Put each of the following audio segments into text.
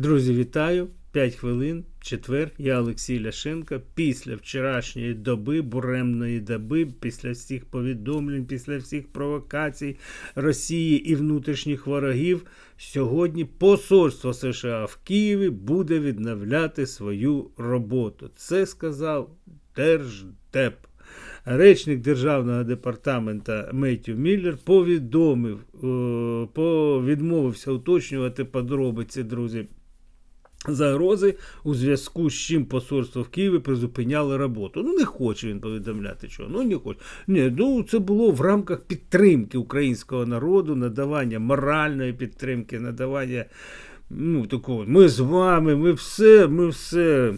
Друзі, вітаю! 5 хвилин, четвер, я Олексій Ляшенко. Після вчорашньої доби, буремної доби, після всіх повідомлень, після всіх провокацій Росії і внутрішніх ворогів, сьогодні Посольство США в Києві буде відновляти свою роботу. Це сказав Держдеп. Речник Державного департамента Меттю Міллер повідомив, е, повідмовився уточнювати подробиці, друзі, загрози, у зв'язку з чим посольство в Києві призупиняло роботу. Ну, не хоче він повідомляти чого. Ну, не хоче. Ні, ну це було в рамках підтримки українського народу, надавання моральної підтримки, надавання. Ну, такого, ми з вами, ми все, ми все.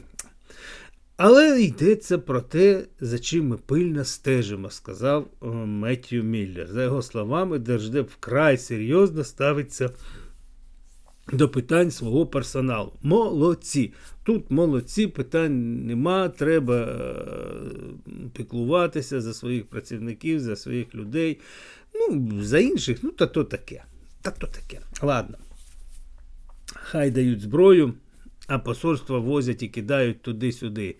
Але йдеться про те, за чим ми пильно стежимо, сказав е, Меттью Міллер. За його словами, Держдеп вкрай серйозно ставиться до питань свого персоналу. Молодці. Тут молодці, питань нема, треба е, піклуватися за своїх працівників, за своїх людей. Ну, за інших, ну, та то таке. Та то таке. Ладно. Хай дають зброю, а посольства возять і кидають туди-сюди.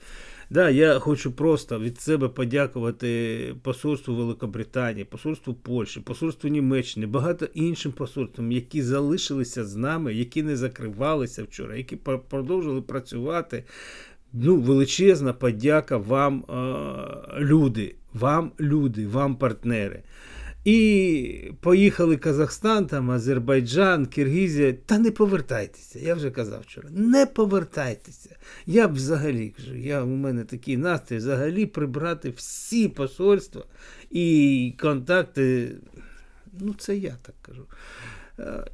Да, я хочу просто від себе подякувати посольству Великобританії, посольству Польщі, посольству Німеччини, багато іншим посольствам, які залишилися з нами, які не закривалися вчора, які продовжили працювати. Ну, величезна подяка вам, люди, вам люди, вам партнери. І поїхали Казахстан, там, Азербайджан, Киргізія. Та не повертайтеся, я вже казав вчора. Не повертайтеся. Я б взагалі кажу, я, у мене такий настрій взагалі прибрати всі посольства і контакти. Ну, це я так кажу.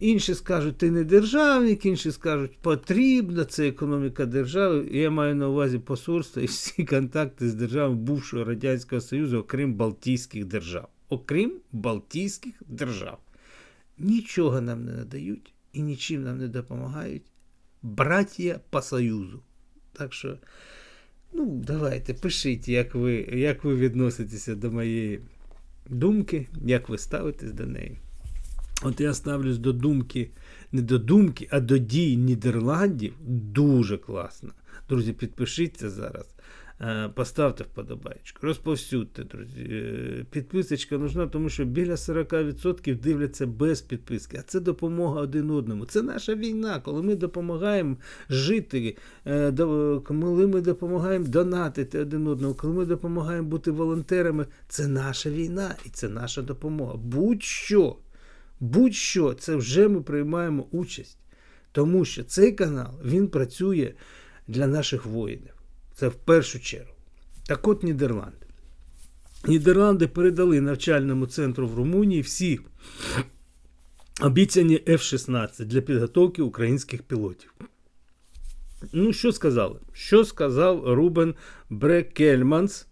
Інші скажуть, ти не державник, інші скажуть, потрібно, це економіка держави. Я маю на увазі посольства і всі контакти з державами бувшого Радянського Союзу, окрім Балтійських держав окрім Балтійських держав. Нічого нам не надають і нічим нам не допомагають браття по Союзу. Так що, ну, давайте, пишіть, як ви, як ви відноситеся до моєї думки, як ви ставитесь до неї. От я ставлюсь до думки, не до думки, а до дій Нідерландів дуже класно. Друзі, підпишіться зараз. Е, поставте вподобайку, розповсюдьте, друзі. Е, підписочка нужна, тому що біля 40% дивляться без підписки. А це допомога один одному. Це наша війна, коли ми допомагаємо жити, е, коли ми допомагаємо донатити один одному, коли ми допомагаємо бути волонтерами. Це наша війна і це наша допомога. Будь-що, будь-що, це вже ми приймаємо участь. Тому що цей канал він працює для наших воїнів. Це в першу чергу. Так от Нідерланди. Нідерланди передали навчальному центру в Румунії всі обіцяні F-16 для підготовки українських пілотів. Ну, що сказали? Що сказав Рубен Брекельманс,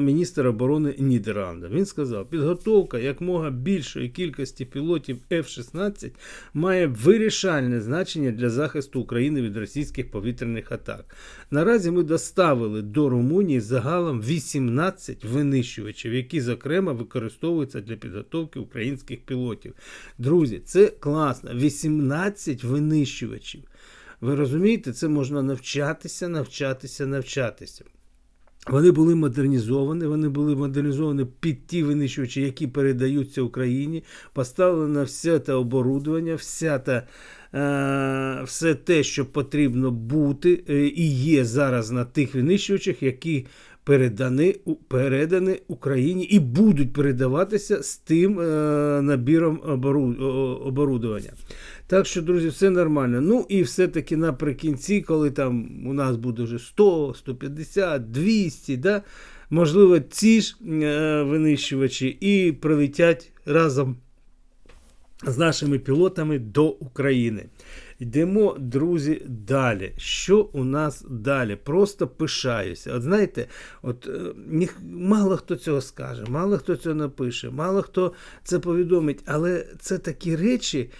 міністр оборони Нідерланда. Він сказав, підготовка якмога більшої кількості пілотів F-16 має вирішальне значення для захисту України від російських повітряних атак. Наразі ми доставили до Румунії загалом 18 винищувачів, які, зокрема, використовуються для підготовки українських пілотів. Друзі, це класно. 18 винищувачів. Ви розумієте, це можна навчатися, навчатися, навчатися. Вони були модернізовані, вони були модернізовані під ті винищувачі, які передаються Україні. Поставлено все те оборудовання, вся та, е, все те, що потрібно бути, е, і є зараз на тих винищувачах, які передані передані Україні і будуть передаватися з тим е, набіром оборудовання. Так що, друзі, все нормально. Ну і все-таки наприкінці, коли там у нас буде вже 100, 150, 200, да, можливо, ці ж е, винищувачі і прилетять разом з нашими пілотами до України. Йдемо, друзі, далі. Що у нас далі? Просто пишаюся. От знаєте, от е, мало хто цього скаже, мало хто цього напише, мало хто це повідомить, але це такі речі.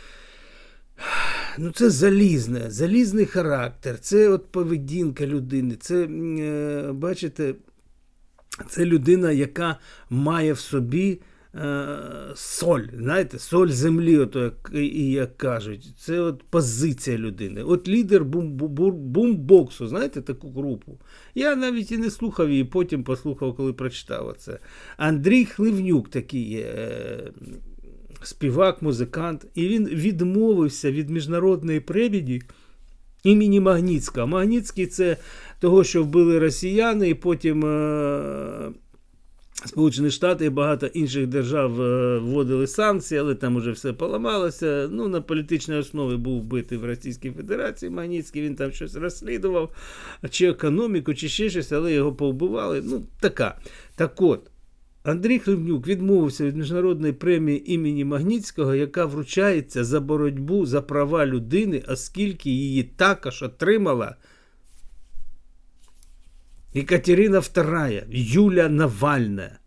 Ну, це залізне, залізний характер, це от поведінка людини. Це, е, бачите, це людина, яка має в собі соль, знаєте, соль землі, ото як, і як кажуть. Це от позиція людини. От лідер бумбоксу, знаєте, таку групу. Я навіть і не слухав її, потім послухав, коли прочитав це. Андрій Хливнюк такий є. Е, співак, музикант, і він відмовився від міжнародної премії імені Магнітського. Магнітський це того, що вбили росіяни, і потім е- Сполучені Штати і багато інших держав е, вводили санкції, але там уже все поламалося. Ну, на політичній основі був вбитий в Російській Федерації Магнітський, він там щось розслідував, чи економіку, чи ще щось, але його повбивали. Ну, така. Так от. Андрій Хлебнюк відмовився від міжнародної премії імені Магнітського, яка вручається за боротьбу за права людини, оскільки її також отримала Екатерина II, Юля Навальна.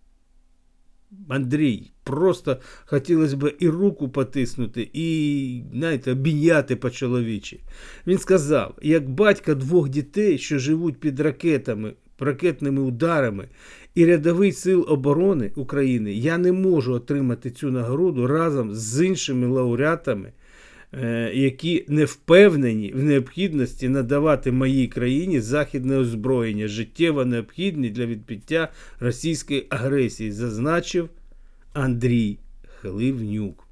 Андрій, просто хотілося б і руку потиснути, і, знаєте, обійняти по-чоловічі. Він сказав: як батька двох дітей, що живуть під ракетами, ракетними ударами, і рядовий сил оборони України, я не можу отримати цю нагороду разом з іншими лауреатами, які не впевнені в необхідності надавати моїй країні західне озброєння, життєво необхідні для відбиття російської агресії, зазначив Андрій Хливнюк.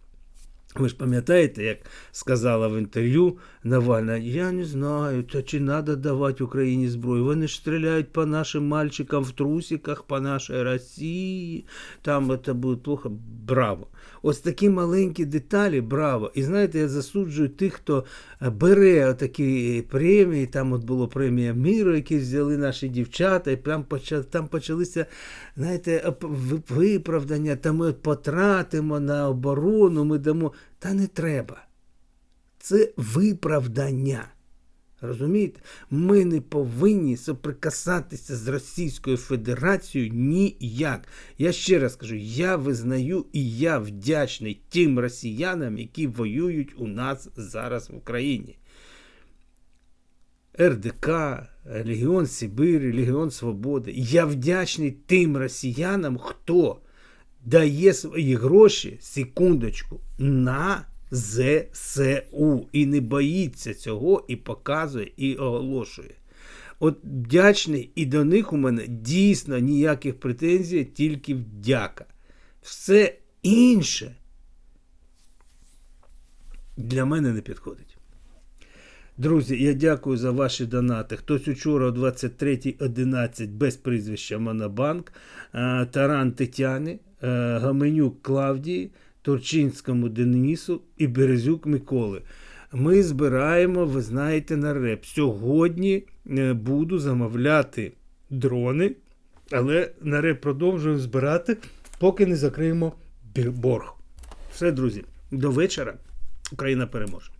Ви ж пам'ятаєте, як сказала в інтерв'ю Навальна, я не знаю, то чи треба давати Україні зброю. Вони ж стріляють по нашим мальчикам в трусиках, по нашій Росії. Там це буде плохо. Браво! Ось такі маленькі деталі, браво. І знаєте, я засуджую тих, хто бере такі премії. Там от було премія міру, які взяли наші дівчата, і там, почали, там почалися, знаєте, виправдання, та ми потратимо на оборону, ми дамо. Та не треба. Це виправдання. Розумієте? Ми не повинні соприкасатися з Російською Федерацією ніяк. Я ще раз кажу: я визнаю і я вдячний тим росіянам, які воюють у нас зараз в Україні. РДК, Легіон Сибирі, Легіон Свободи. Я вдячний тим росіянам, хто дає свої гроші, секундочку, на ЗСУ і не боїться цього, і показує, і оголошує. От вдячний, і до них у мене дійсно ніяких претензій, тільки вдяка. Все інше для мене не підходить. Друзі, я дякую за ваші донати. Хтось учора о 23.11 без прізвища Монобанк, е, Таран Тетяни, е, Гаменюк Клавдії, Турчинському Денису і Березюк Миколи. Ми збираємо, ви знаєте, на реп. Сьогодні е, буду замовляти дрони, але на реп продовжую збирати, поки не закриємо борг. Все, друзі, до вечора. Україна переможе.